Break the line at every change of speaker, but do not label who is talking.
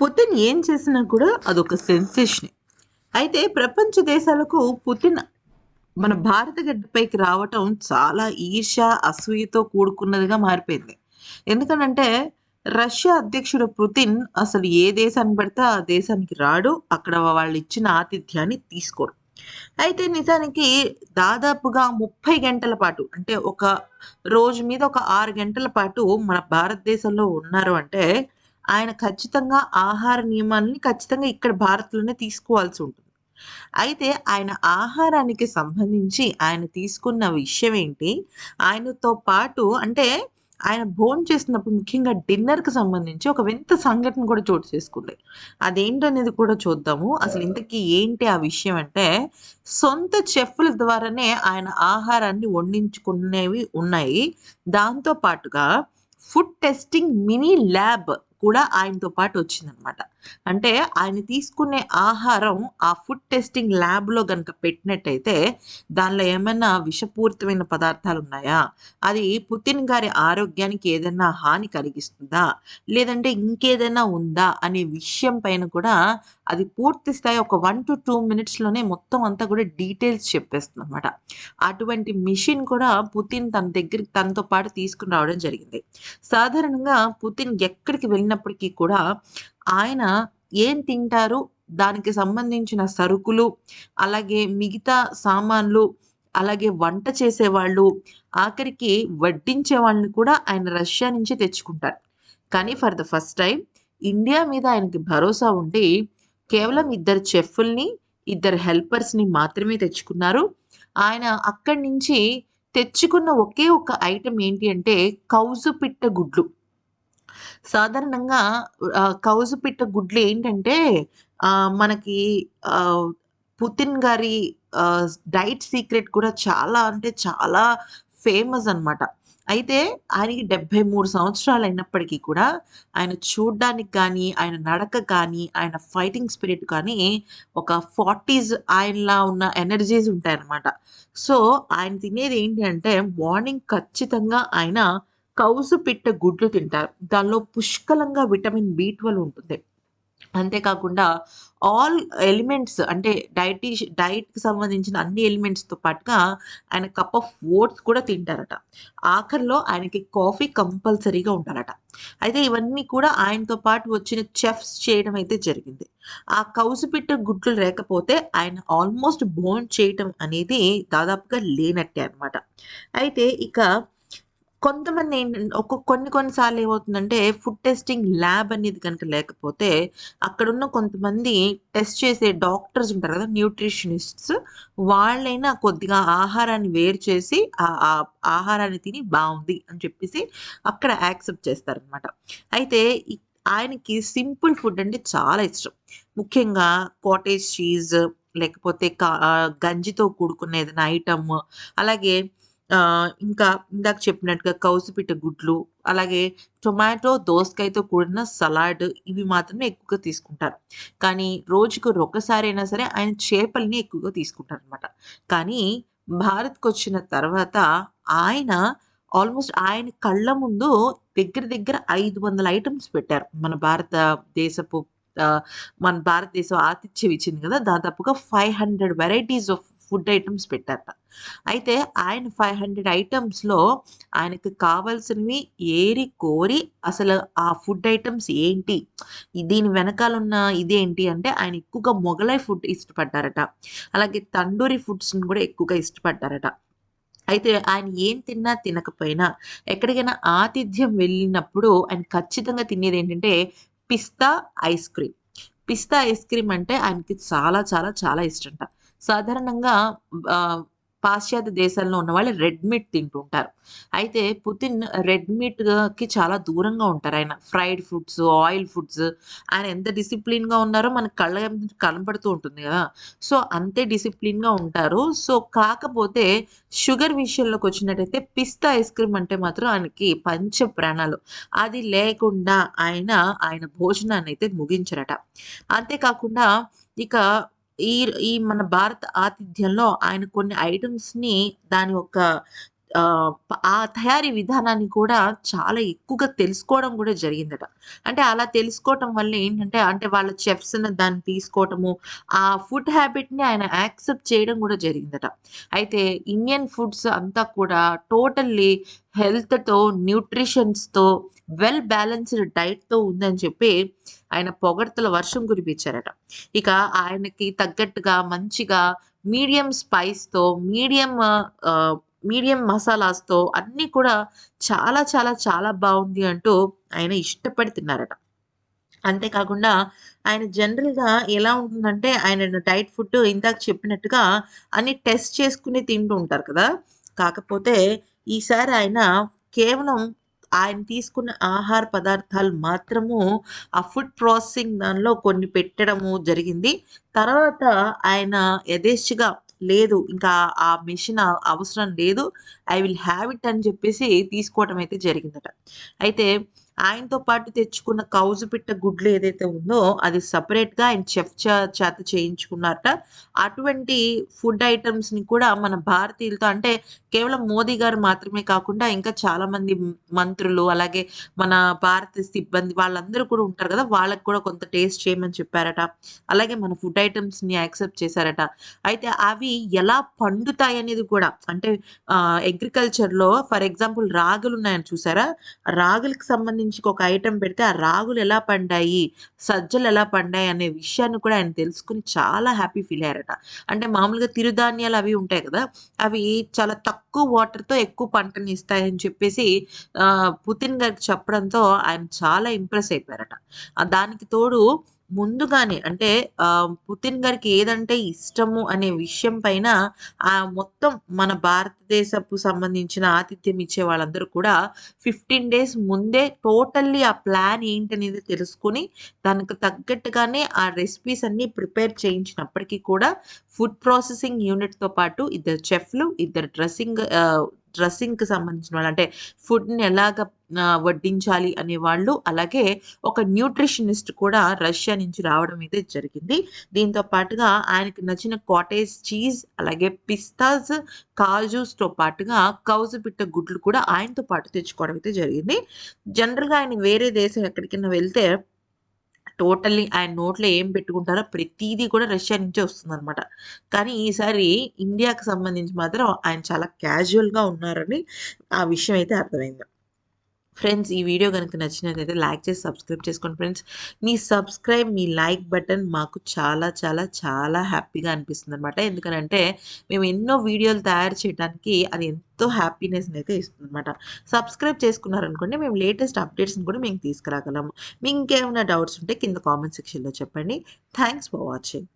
Putin ఏం చేసినా కూడా అదొక సెన్సేషన్ అయితే ప్రపంచ దేశాలకు పుతిన్ మన భారత గడ్డపైకి రావటం చాలా ఈర్ష అసూయతో కూడుకున్నదిగా మారిపోయింది. ఎందుకనంటే రష్యా అధ్యక్షుడు పుతిన్ అసలు ఏ దేశాన్ని పడితే ఆ దేశానికి రాడు అక్కడ వాళ్ళు ఇచ్చిన ఆతిథ్యాన్ని తీసుకోరు అయితే నిజానికి దాదాపుగా ముప్పై గంటల పాటు అంటే ఒక రోజు మీద ఒక ఆరు గంటల పాటు మన భారతదేశంలో ఉన్నారు అంటే ఆయన ఖచ్చితంగా ఆహార నియమాలని ఖచ్చితంగా ఇక్కడ భారత్‌లోనే తీసుకోవాల్సి ఉంటుంది. అయితే ఆయన ఆహారానికి సంబంధించి ఆయన తీసుకున్న విషయం ఏంటి? ఆయనతో పాటు అంటే ఆయన భోంచేస్తున్నప్పుడు ముఖ్యంగా డిన్నర్‌కి సంబంధించి ఒక వింత సంఘటన కూడా చోటు చేసుకుంది. అదేంటనేది కూడా చూద్దాము. అసలు ఇంతకీ ఏంటి ఆ విషయం అంటే సొంత చెఫ్‌ల ద్వారానే ఆయన ఆహారాన్ని వండించుకునేవి ఉన్నాయి. దాంతో పాటుగా ఫుడ్ టెస్టింగ్ మినీ ల్యాబ్ కూడా ఆయనతో పాటు వచ్చిందనమాట. అంటే ఆయన తీసుకునే ఆహారం ఆ ఫుడ్ టెస్టింగ్ ల్యాబ్‌లో గనుక పెట్టినట్టయితే దానిలో ఏమైనా విషపూరితమైన పదార్థాలున్నాయా? అది పుతిన్ గారి ఆరోగ్యానికి ఏదైనా హాని కలిగిస్తుందా? లేదంటే ఇంకేదైనా ఉందా? అనే విషయం పైన కూడా అది పూర్తి స్థాయి ఒక 1-2 మినిట్స్‌లోనే మొత్తం అంతా కూడా డీటెయిల్స్ చెప్పేస్తుంది అనమాట అటువంటి మిషన్ కూడా పుతిన్ తన దగ్గరికి తనతో పాటు తీసుకుని రావడం జరిగింది. సాధారణంగా పుతిన్ ఎక్కడికి వెళ్ళినప్పటికీ కూడా ఆయన ఏం తింటారు? దానికి సంబంధించిన సరుకులు, అలాగే మిగతా సామాన్లు, అలాగే వంట చేసేవాళ్ళు, ఆఖరికి వడ్డించే వాళ్ళని కూడా ఆయన రష్యా నుంచి తెచ్చుకుంటారు. కానీ for the first time India మీద ఆయనకి భరోసా ఉండి కేవలం ఇద్దరు చెఫ్‌ల్ని, ఇద్దరు హెల్పర్స్‌ని మాత్రమే తెచ్చుకున్నారు. ఆయన అక్కడి నుంచి తెచ్చుకున్న ఒకే ఒక ఐటెం ఏంటి అంటే కౌజు పిట్ట గుడ్లు. సాధారణంగా కౌజు పిట్ట గుడ్లు ఏంటంటే మనకి పుతిన్ గారి డైట్ సీక్రెట్ కూడా చాలా అంటే చాలా ఫేమస్ అనమాట. అయితే ఆయనకి 73 సంవత్సరాలు అయినప్పటికీ కూడా ఆయన చూడ్డానికి కానీ ఆయన నడక కానీ, ఆయన ఫైటింగ్ స్పిరిట్ కానీ ఒక 40స్ ఆయనలా ఉన్న ఎనర్జీస్ ఉంటాయన్నమాట. సో, ఆయన తినేది ఏంటి అంటే మార్నింగ్ ఖచ్చితంగా ఆయన కౌసు పిట్ట గుడ్లు తింటారు. దానిలో పుష్కలంగా విటమిన్ బి12 ఉంటుంది. అంతేకాకుండా ఆల్ ఎలిమెంట్స్ అంటే డైటీష్ డైట్‌కి సంబంధించిన అన్ని ఎలిమెంట్స్‌తో పాటుగా ఆయన కప్ ఆఫ్ ఓట్స్ కూడా తింటారట. ఆఖరిలో ఆయనకి కాఫీ కంపల్సరీగా ఉండాలట. అయితే ఇవన్నీ కూడా ఆయనతో పాటు వచ్చిన చెఫ్స్ చేయడం అయితే జరిగింది. ఆ కౌసు పిట్ట గుడ్లు లేకపోతే ఆయన ఆల్మోస్ట్ భోంచేయటం అనేది దాదాపుగా లేనట్టే అనమాట. అయితే ఇక కొంతమంది ఏంటంటే ఒక కొన్ని కొన్ని సార్లు ఏమవుతుందంటే ఫుడ్ టెస్టింగ్ ల్యాబ్ అనేది కనుక లేకపోతే అక్కడున్న కొంతమంది టెస్ట్ చేసే డాక్టర్స్ ఉంటారు కదా! న్యూట్రిషనిస్ట్స్ వాళ్ళైనా కొద్దిగా ఆహారాన్ని వేరు చేసి ఆ ఆహారాన్ని తిని బాగుంది అని చెప్పేసి అక్కడ యాక్సెప్ట్ చేస్తారనమాట. అయితే ఆయనకి సింపుల్ ఫుడ్ అంటే చాలా ఇష్టం. ముఖ్యంగా కాటేజ్ చీజ్ లేకపోతే కా గంజితో కూడుకున్న ఏదైనా ఐటమ్ అలాగే ఇంకా ఇందాక చెప్పినట్టుగా కౌసుపిట్ట గుడ్లు, అలాగే టొమాటో, దోసకాయతో కూడిన సలాడ్ ఇవి మాత్రమే ఎక్కువగా తీసుకుంటారు. కానీ రోజుకు ఒక్కసారైనా సరే ఆయన చేపల్ని ఎక్కువగా తీసుకుంటారు అనమాట కానీ భారత్‌కొచ్చిన తర్వాత ఆయన ఆల్మోస్ట్ ఆయన కళ్ళ ముందు దగ్గర దగ్గర ఐదు వందల ఐటమ్స్ పెట్టారు. మన భారతదేశపు మన భారతదేశం ఆతిథ్యం ఇచ్చింది కదా! దాదాపుగా 500 వెరైటీస్ ఆఫ్ ఫుడ్ ఐటమ్స్ పెట్టారట. అయితే ఆయన ఫైవ్ హండ్రెడ్ ఐటమ్స్లో ఆయనకు కావాల్సినవి ఏరి కోరి అసలు ఆ ఫుడ్ ఐటమ్స్ ఏంటి? దీని వెనకాల ఉన్న ఇదేంటి అంటే ఆయన ఎక్కువగా మొగలై ఫుడ్ ఇష్టపడ్డారట. అలాగే తండూరి ఫుడ్స్‌ని కూడా ఎక్కువగా ఇష్టపడ్డారట. అయితే ఆయన ఏం తిన్నా తినకపోయినా ఎక్కడికైనా ఆతిథ్యం వెళ్ళినప్పుడు ఆయన ఖచ్చితంగా తినేది ఏంటంటే pista ice cream. Pista ice cream అంటే ఆయనకి చాలా చాలా చాలా ఇష్టం సాధారణంగా పాశ్చాత్య దేశాల్లో ఉన్న వాళ్ళు రెడ్ మీట్ తింటుంటారు అయితే పుతిన్ రెడ్ మీట్‌కి చాలా దూరంగా ఉంటారు ఆయన ఫ్రైడ్ ఫుడ్స్, ఆయిల్ ఫుడ్స్ ఆయన ఎంత డిసిప్లిన్‌గా ఉన్నారో మన కళ్ళ కనబడుతూ కనపడుతూ ఉంటుంది కదా సో, అంతే డిసిప్లిన్‌గా ఉంటారు. సో, కాకపోతే షుగర్ విషయంలోకి వచ్చినట్టయితే పిస్తా ఐస్ క్రీమ్ అంటే మాత్రం ఆయనకి పంచ ప్రాణాలు. అది లేకుండా ఆయన, ఆయన భోజనాన్ని అయితే ముగించరట. అంతేకాకుండా ఇక ఈ ఈ మన భారత ఆతిథ్యంలో ఆయన కొన్ని ఐటమ్స్ని దాని యొక్క ఆ తయారీ విధానాన్ని కూడా చాలా ఎక్కువగా తెలుసుకోవడం కూడా జరిగిందట. అంటే అలా తెలుసుకోవటం వల్ల ఏంటంటే, అంటే వాళ్ళ చెఫ్స్‌ని దాన్ని తీసుకోవటము, ఆ ఫుడ్ హ్యాబిట్‌ని ఆయన యాక్సెప్ట్ చేయడం కూడా జరిగిందట. అయితే ఇండియన్ ఫుడ్స్ అంతా కూడా టోటల్లీ హెల్త్‌తో, న్యూట్రిషన్స్‌తో, వెల్ బ్యాలెన్స్‌డ్ డైట్‌తో ఉందని చెప్పి ఆయన పొగడ్తల వర్షం కురిపించారట. ఇక ఆయనకి తగ్గట్టుగా మంచిగా మీడియం స్పైస్‌తో, మీడియం మీడియం మసాలాస్‌తో అన్నీ కూడా చాలా చాలా చాలా బాగుంది అంటూ ఆయన ఇష్టపడి తిన్నారట. అంతేకాకుండా ఆయన జనరల్‌గా ఎలా ఉంటుందంటే ఆయన డైట్ ఫుడ్ ఇందాక చెప్పినట్టుగా అన్ని టెస్ట్ చేసుకుని తింటూ ఉంటారు కదా! కాకపోతే ఈసారి ఆయన కేవలం ఆయన తీసుకున్న ఆహార పదార్థాలు మాత్రము ఆ ఫుడ్ ప్రాసెసింగ్ దానిలో కొన్ని పెట్టడము జరిగింది. తర్వాత ఆయన యథేచ్ఛగా లేదు ఇంకా ఆ మెషిన్ అవసరం లేదు. ఐ విల్ హ్యావ్ ఇట్ అని చెప్పేసి తీసుకోవటం అయితే జరిగిందట. అయితే ఆయనతో పాటు తెచ్చుకున్న కౌజు పిట్ట గుడ్లు ఏదైతే ఉందో అది సపరేట్గా ఆయన చెఫ్ చేత చేయించుకున్నారట. అటువంటి ఫుడ్ ఐటమ్స్ని కూడా మన భారతీయులతో అంటే కేవలం మోదీ గారు మాత్రమే కాకుండా ఇంకా చాలామంది మంత్రులు, అలాగే మన భారత సిబ్బంది వాళ్ళందరూ కూడా ఉంటారు కదా! వాళ్ళకి కూడా కొంత టేస్ట్ చేయమని చెప్పారట. అలాగే మన ఫుడ్ ఐటమ్స్ని యాక్సెప్ట్ చేశారట. అయితే అవి ఎలా పండుతాయి అనేది కూడా అంటే అగ్రికల్చర్‌లో ఫర్ ఎగ్జాంపుల్ రాగులు ఉన్నాయని చూసారా? రాగులకు సంబంధించి ఒక ఐటెం పెడితే ఆ రాగులు ఎలా పండాయి, సజ్జలు ఎలా పండాయి అనే విషయాన్ని కూడా ఆయన తెలుసుకుని చాలా హ్యాపీ ఫీల్ అయ్యారట. అంటే మామూలుగా తిరుధాన్యాలు అవి ఉంటాయి కదా! అవి చాలా తక్కువ వాటర్‌తో ఎక్కువ పంటని ఇస్తాయని చెప్పేసి పుతిన్ గారికి చెప్పడంతో ఆయన చాలా ఇంప్రెస్ అయిపోయారట. దానికి తోడు ముందుగానే అంటే పుతిన్ గారికి ఏదంటే ఇష్టము అనే విషయం పైన ఆ మొత్తం మన భారతదేశపు సంబంధించిన ఆతిథ్యం ఇచ్చే వాళ్ళందరూ కూడా 15 డేస్ ముందే టోటల్లీ ఆ ప్లాన్ ఏంటనేది తెలుసుకొని, దానికి తగ్గట్టుగానే ఆ రెసిపీస్ అన్నీ ప్రిపేర్ చేయించినప్పటికీ కూడా ఫుడ్ ప్రాసెసింగ్ యూనిట్‌తో పాటు ఇద్దరు చెఫ్‌లు, ఇద్దరు డ్రెస్సింగ్ డ్రెస్సింగ్‌కి సంబంధించిన వాళ్ళు అంటే ఫుడ్‌ని ఎలాగ వడ్డించాలి వడ్డించాలి అనేవాళ్ళు, అలాగే ఒక న్యూట్రిషనిస్ట్ కూడా రష్యా నుంచి రావడం అయితే జరిగింది. దీంతో పాటుగా ఆయనకి నచ్చిన కాటేజ్ చీజ్, అలాగే పిస్తాస్, కాజూస్‌తో పాటుగా కౌజు పిట్ట గుడ్లు కూడా ఆయనతో పాటు తెచ్చుకోవడం అయితే జరిగింది. జనరల్‌గా ఆయన వేరే దేశం ఎక్కడికైనా వెళ్తే టోటల్లీ ఆయన నోట్లో ఏం పెట్టుకుంటారో ప్రతిదీ కూడా రష్యా నుంచే వస్తుందనమాట. కానీ ఈసారి ఇండియాకి సంబంధించి మాత్రం ఆయన చాలా క్యాజువల్‌గా ఉన్నారని ఆ విషయం అయితే అర్థమైంది. ఫ్రెండ్స్ ఈ వీడియో కనుక నచ్చినట్లయితే లైక్ చేసి సబ్స్క్రైబ్ చేసుకోండి ఫ్రెండ్స్. మీ సబ్స్క్రైబ్, మీ లైక్ బటన్ మాకు చాలా చాలా చాలా హ్యాపీగా అనిపిస్తుంది అనమాట ఎందుకనంటే మేము ఎన్నో వీడియోలు తయారు చేయడానికి అది ఎంతో హ్యాపీనెస్ని అయితే ఇస్తుంది అనమాట సబ్స్క్రైబ్ చేసుకున్నారనుకోండి మేము లేటెస్ట్ అప్డేట్స్‌ని కూడా మేము తీసుకురాగలము. మీకు ఇంకేమైనా డౌట్స్ ఉంటే కింద కామెంట్ సెక్షన్‌లో చెప్పండి. Thanks for watching.